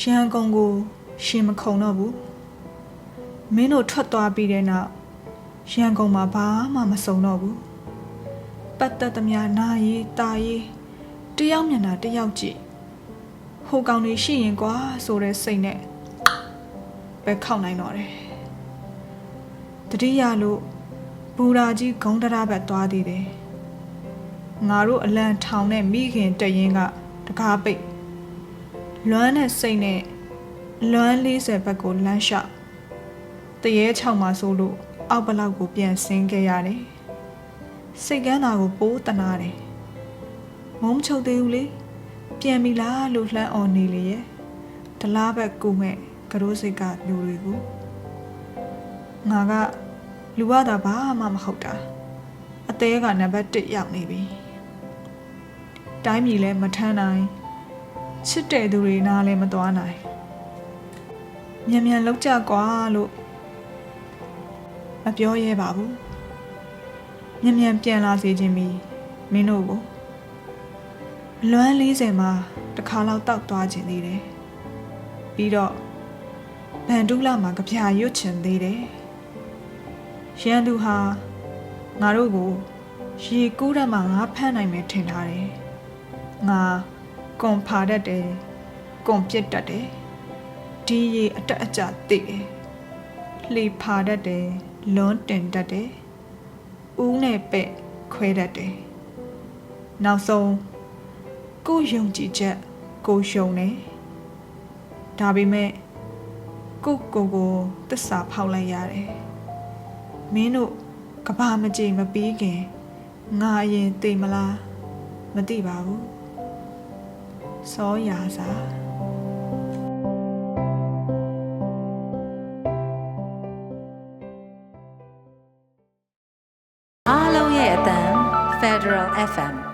ရန်ကုန်ကို ရှင်မခုံတော့ဘူးမင်းတို့ထွက်သွားပြီးတဲ့နောက်ရန်ကုန်မှာဘာမှမစုံတော့ဘူးပတ်သက်သမျှနာရီတာရီတယောက်မျက်နှာတယောက်ကြည့်ဟိုကောင်တွေရှိရင်ကွာဆိုတဲ့စိတ်နဲ့ပဲခောက်နိုင်တော့တယ်တတိယလို့ဘူရာကြီးဂုံတရဘက်သွားသေးတယ်ငါတို့အလံထောင်နဲ့မိခင်တရင်ကတကားပိတ် လွမ်းတဲ့စိတ်နဲ့လွမ်း40ဘက်ကိုလမ်းလျှောက်တရေ6မှာဆိုလို့အောက်ဘလောက်ကိုပြန်ဆင်းခဲ့ရတယ်စိတ်ကန်းတာကိုပိုးတနာတယ်မုံမချုပ်သေးဘူးလေပြန်ပြီလားလို့လှမ်းអော်နေလေရဲ့ဒလားဘက်ကူမဲ့ကရိုးစိတ်ကလူတွေကိုငါကလူရတာဘာမှမဟုတ်တာအသေးကနံပါတ်1ရောက်နေပြီတိုင်းပြည်လဲမထမ်းနိုင် ချစ်တဲ့သူတွေနားလည်းမသွားနိုင်မြန်မြန်လောက်ကြကွာလို့မပြောရဲပါဘူးမြန်မြန်ပြန်လာစေခြင်းမီမင်းတို့ကိုလွမ်း40မှာတစ်ခါလောက်တောက်သွားခြင်းသေးတယ်ပြီးတော့ဗန်ဒူလာမှာကြပြရွတ်ချင်သေးတယ်ရန်သူဟာငါတို့ကိုရေကူးရမှာငါဖမ်းနိုင်မယ်ထင်ထားတယ်ငါ ကွန်ဖာတတ်တယ်ကွန်ပြစ်တတ်တယ်ဒီရေအတက်အကျသိတယ်လှေဖာတတ်တယ်လွန်းတင်တတ်တယ်ဦးနဲ့ပဲ့ခွဲတတ်တယ်နောက်ဆုံးကိုယုံကြည်ချက်ကိုယုံတယ်ဒါပေမဲ့ကိုကိုကိုတစ္ဆာဖောက်လိုက်ရတယ်မင်းတို့ကဘာမကြိမ်မပြီးခင်ငါအရင်သိမလားမသိပါဘူး စောရာစာအားလုံးရဲ့အတန် Federal FM